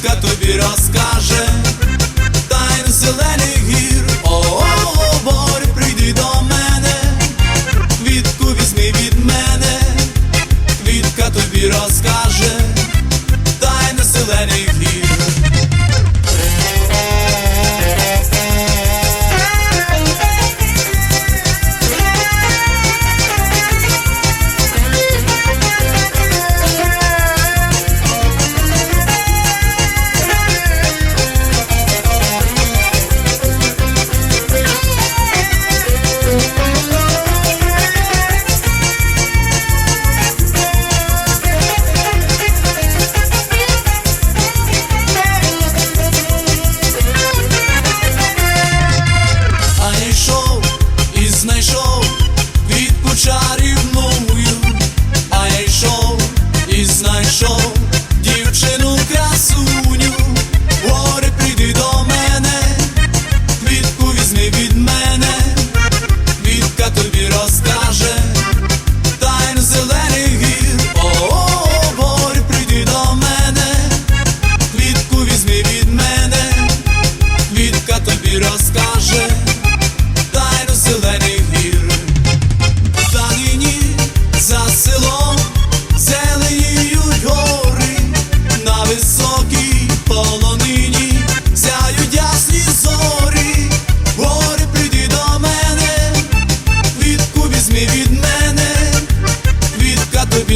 Квітка тобі розкаже, тайну зелених.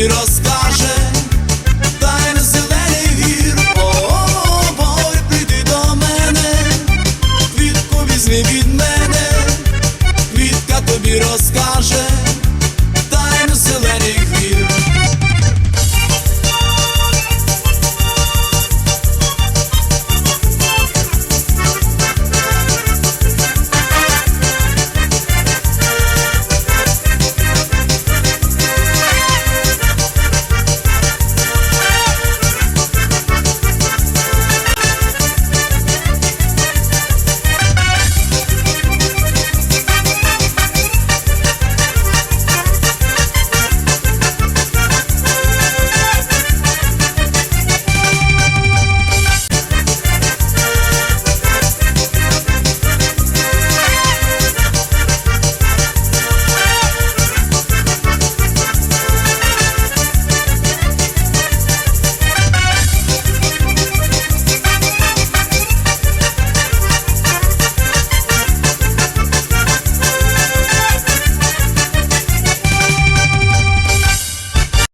biraz